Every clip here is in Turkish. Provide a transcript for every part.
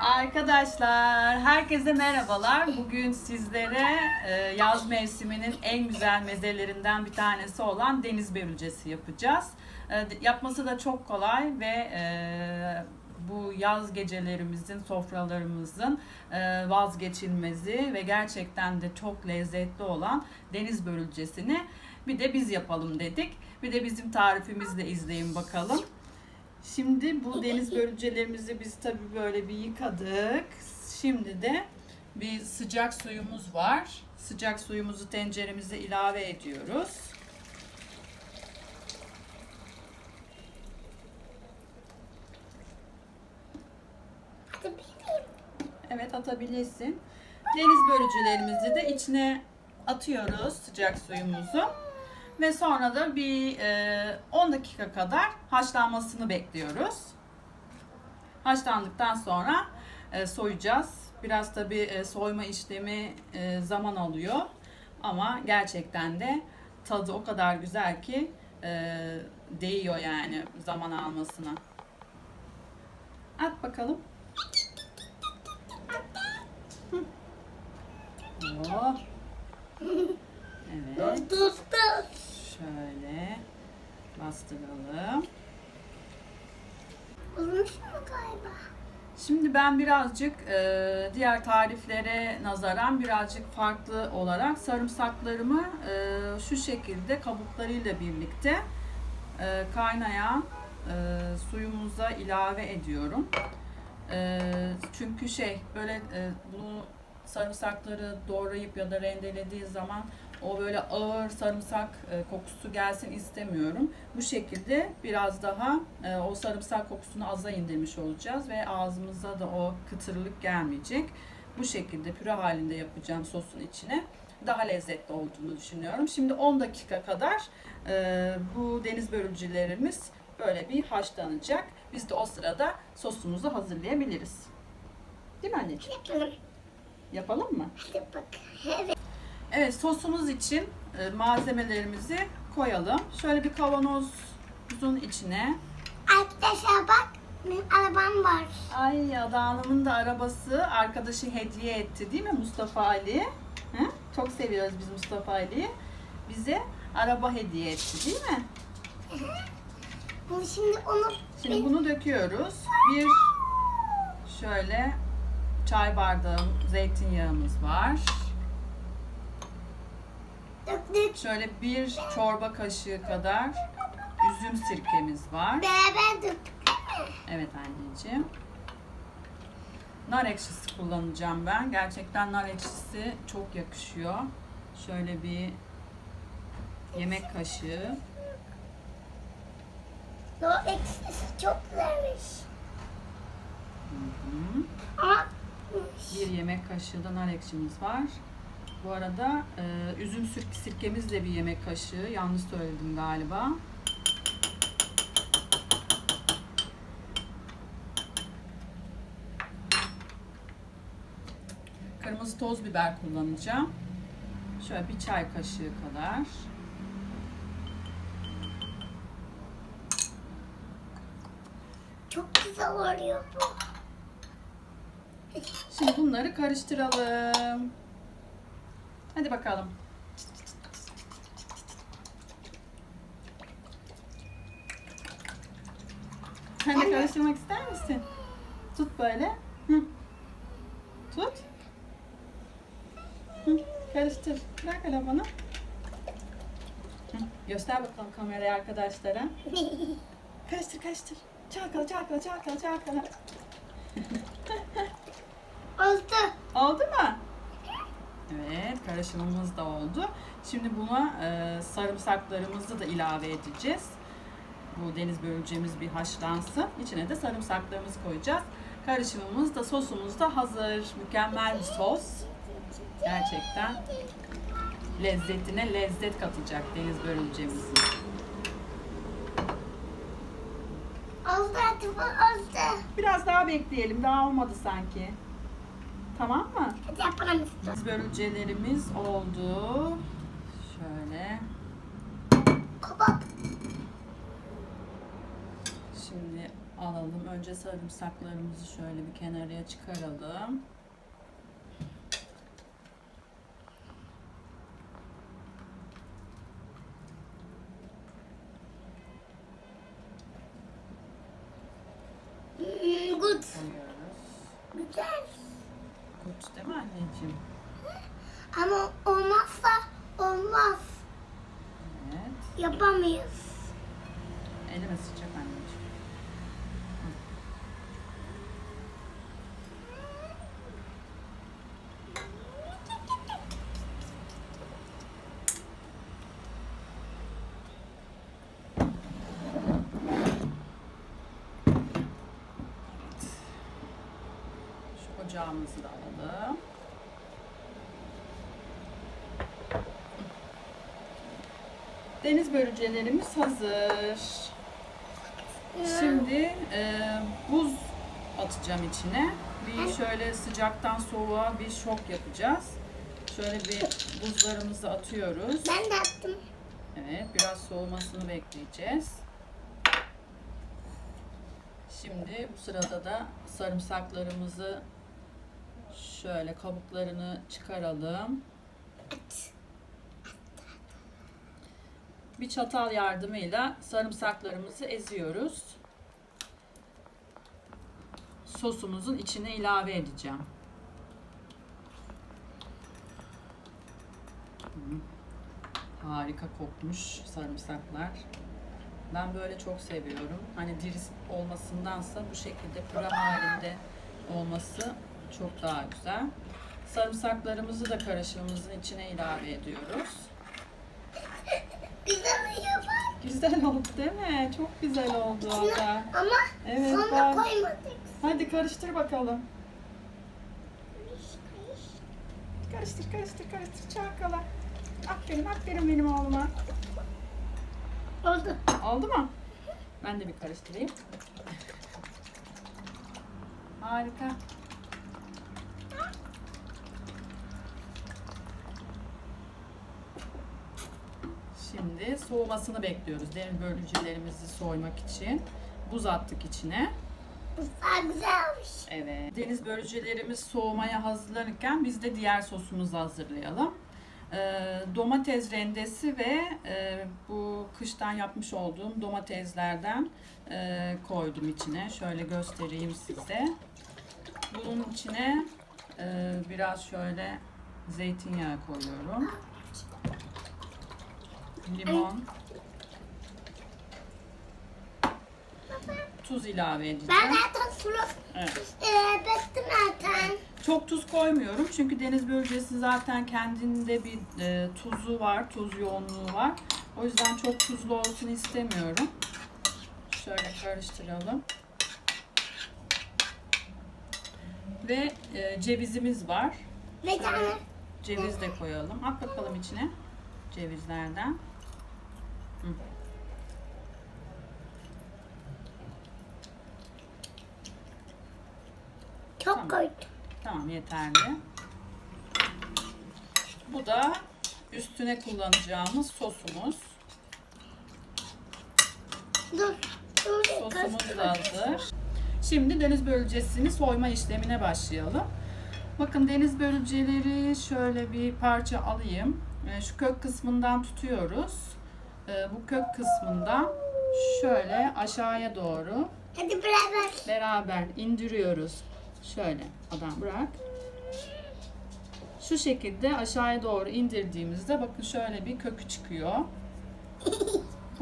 Arkadaşlar. Herkese merhabalar. Bugün sizlere e, yaz mevsiminin en güzel mezelerinden bir tanesi olan deniz börülcesi yapacağız. E, Yapması da çok kolay ve e, bu yaz gecelerimizin, sofralarımızın vazgeçilmezi ve gerçekten de çok lezzetli olan deniz börülcesini bir de biz yapalım dedik. Bir de bizim tarifimizle izleyin bakalım. Şimdi bu deniz börülcelerimizi biz tabii böyle bir yıkadık. Şimdi de bir sıcak suyumuz var. Sıcak suyumuzu tenceremize ilave ediyoruz. Evet atabilirsin. Deniz börülcelerimizi de içine atıyoruz sıcak suyumuzu. Ve sonra da bir e, 10 dakika kadar haşlanmasını bekliyoruz. Haşlandıktan sonra e, soyacağız. Biraz tabii e, soyma işlemi e, zaman alıyor. Ama gerçekten de tadı o kadar güzel ki e, değiyor yani zaman almasına. At bakalım. Hı. Oh. Evet. Dur dur. Şöyle bastıralım. Olmuş mu galiba? Şimdi ben birazcık e, diğer tariflere nazaran birazcık farklı olarak sarımsaklarımı e, şu şekilde kabuklarıyla birlikte e, kaynayan e, suyumuza ilave ediyorum. E, çünkü şey böyle e, bunu sarımsakları doğrayıp ya da rendelediği zaman o böyle ağır sarımsak e, kokusu gelsin istemiyorum. Bu şekilde biraz daha e, o sarımsak kokusunu aza indirmiş olacağız ve ağzımıza da o kıtırlık gelmeyecek. Bu şekilde püre halinde yapacağım sosun içine. Daha lezzetli olduğunu düşünüyorum. Şimdi 10 dakika kadar e, bu deniz börülcelerimiz böyle bir haşlanacak. Biz de o sırada sosumuzu hazırlayabiliriz. Değil mi anneciğim? Yapalım. Yapalım mı? Hadi bak. Evet. Evet sosumuz için e, malzemelerimizi koyalım. Şöyle bir kavanozun içine. Arkadaşlar bak. Benim arabam var. Ay Ada Hanım'ın da arabası arkadaşı hediye etti değil mi Mustafa Ali? Hı? Çok seviyoruz biz Mustafa Ali'yi. Bize araba hediye etti değil mi? Bunu şimdi onu Şimdi bunu döküyoruz. Bir şöyle çay bardağı zeytinyağımız var. Şöyle bir çorba kaşığı kadar üzüm sirkemiz var. Beraber döktük. Evet anneciğim. Nar ekşisi kullanacağım ben. Gerçekten nar ekşisi çok yakışıyor. Şöyle bir yemek kaşığı. O eksisi çok güzelmiş. Hı. Ama Bir yemek kaşığı da nar ekşimiz var. Bu arada e, üzüm sirk sirkemiz de bir yemek kaşığı. Yanlış söyledim galiba. Kırmızı toz biber kullanacağım. Şöyle bir çay kaşığı kadar. çok güzel oluyor bu. Şimdi bunları karıştıralım. Hadi bakalım. Sen de karıştırmak ister misin? Tut böyle. Hı. Tut. Hı. Karıştır. Bırak hele bana. Hı. Göster bakalım kameraya arkadaşlara. Karıştır karıştır. Çalkala çalkala çalkala çalkala. Oldu. Oldu mu? Evet, karışımımız da oldu. Şimdi buna e, sarımsaklarımızı da ilave edeceğiz. Bu deniz börülcemiz bir haşlansın. İçine de sarımsaklarımızı koyacağız. Karışımımız da sosumuz da hazır. Mükemmel bir sos. Gerçekten lezzetine lezzet katacak deniz börülcemizin. Oldu oldu. Biraz daha bekleyelim. Daha olmadı sanki. Tamam mı? Hadi yapalım. Deniz börülcelerimiz oldu. Şöyle. Kapat. Şimdi alalım. Önce sarımsaklarımızı şöyle bir kenarıya çıkaralım. Hmm, good. Koyuyoruz. Güzel. Kurt değil mi anneciğim? Ama olmazsa olmaz. Evet. Yapamayız. Elime sıcak anneciğim. Şu ocağımızı da alalım. Deniz börülcelerimiz hazır. Şimdi e, buz atacağım içine. Bir şöyle sıcaktan soğuğa bir şok yapacağız. Şöyle bir buzlarımızı atıyoruz. Ben de attım. Evet, biraz soğumasını bekleyeceğiz. Şimdi bu sırada da sarımsaklarımızı şöyle kabuklarını çıkaralım. Bir çatal yardımıyla sarımsaklarımızı eziyoruz. Sosumuzun içine ilave edeceğim. Hı. Harika kokmuş sarımsaklar. Ben böyle çok seviyorum. Hani diri olmasındansa bu şekilde püre halinde olması çok daha güzel. Sarımsaklarımızı da karışımımızın içine ilave ediyoruz. Güzel yapar. Güzel oldu değil mi? Çok güzel oldu valla. Ama Evet sonra bak. koymadık. Hadi karıştır bakalım. Karıştır karıştır karıştır çalkala. Aferin aferin benim oğluma. Oldu. Oldu mu? Ben de bir karıştırayım. Harika. Şimdi soğumasını bekliyoruz. Deniz börülcelerimizi soymak için. Buz attık içine. Bu daha güzelmiş. Evet. Deniz börülcelerimiz soğumaya hazırlanırken biz de diğer sosumuzu hazırlayalım. Ee, domates rendesi ve e, bu kıştan yapmış olduğum domateslerden e, koydum içine. Şöyle göstereyim size. Bunun içine e, biraz şöyle zeytinyağı koyuyorum. Limon. Tuz ilave edeceğim. Ben zaten sulu Evet. e, bektim zaten. Çok tuz koymuyorum çünkü deniz börülcesi zaten kendinde bir e, tuzu var, tuz yoğunluğu var. O yüzden çok tuzlu olsun istemiyorum. Şöyle karıştıralım. Ve e, cevizimiz var. Ve tane Ceviz de koyalım. At bakalım içine cevizlerden. Hı. çok Tamam. koydum. Tamam yeterli. Bu da üstüne kullanacağımız sosumuz. Dur. Dur. Sosumuz da hazır. Şimdi deniz börülcesini soyma işlemine başlayalım. Bakın deniz börülceleri şöyle bir parça alayım. Ee, Şu kök kısmından tutuyoruz. Ee, Bu kök kısmından şöyle aşağıya doğru Hadi beraber. beraber indiriyoruz. Şöyle adam bırak. Şu şekilde aşağıya doğru indirdiğimizde bakın şöyle bir kökü çıkıyor.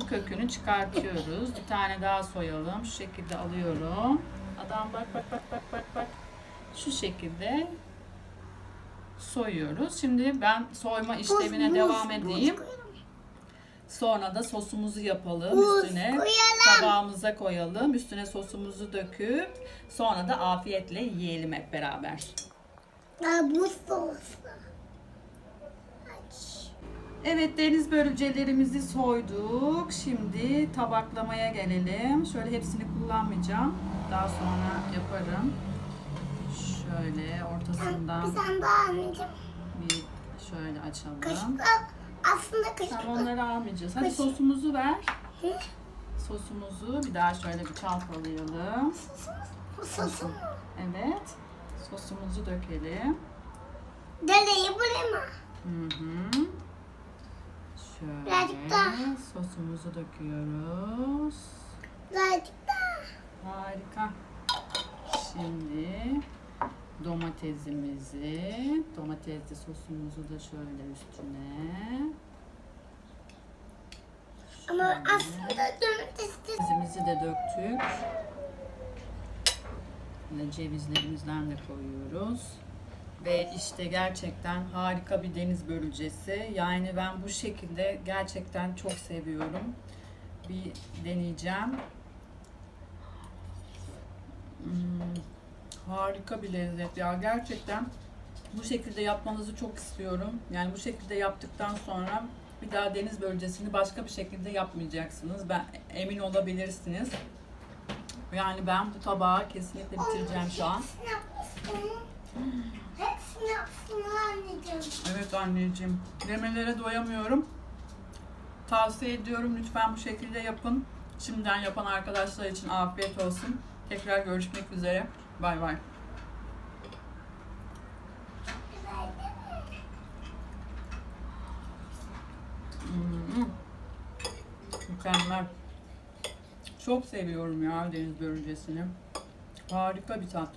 Bu kökünü çıkartıyoruz. Bir tane daha soyalım. Şu şekilde alıyorum. Adam bak bak bak bak bak bak. Şu şekilde soyuyoruz. Şimdi ben soyma işlemine devam edeyim. Sonra da sosumuzu yapalım. Buz Üstüne koyalım. tabağımıza koyalım. Üstüne sosumuzu döküp sonra da afiyetle yiyelim hep beraber. Buz soğusu. Aç. Evet deniz börülcelerimizi soyduk. Şimdi tabaklamaya gelelim. Şöyle hepsini kullanmayacağım. Daha sonra yaparım. Şöyle Bir ortasından tane daha anneciğim. bir şöyle açalım. Kaşıkla aslında kaşıkla. Tamam onları almayacağız. Hadi Kaşık. sosumuzu ver. Hı? sosumuzu bir daha şöyle bir çalkalayalım. Sosu mu? Evet. Sosumuzu dökelim. Dereyi buraya mı? Hı hı. Şöyle Birazcık daha. sosumuzu döküyoruz. Birazcık daha. Harika. Şimdi domatesimizi, domatesli sosumuzu da şöyle üstüne. Ama Şöyle. aslında domatesli Cevizimizi de döktük. Yine cevizlerimizden de koyuyoruz. Ve işte gerçekten harika bir deniz börülcesi. Yani ben bu şekilde gerçekten çok seviyorum. Bir deneyeceğim. Hmm, harika bir lezzet ya. Gerçekten bu şekilde yapmanızı çok istiyorum. Yani bu şekilde yaptıktan sonra bir daha deniz bölgesini başka bir şekilde yapmayacaksınız. Ben emin olabilirsiniz. Yani ben bu tabağı kesinlikle bitireceğim şu an. Hepsini yapsın. Anneciğim. Evet anneciğim. Yemelere doyamıyorum. Tavsiye ediyorum lütfen bu şekilde yapın. Şimdiden yapan arkadaşlar için afiyet olsun. Tekrar görüşmek üzere. Bay bay. Hmm. Mükemmel. Çok seviyorum ya deniz börülcesini. Harika bir tat.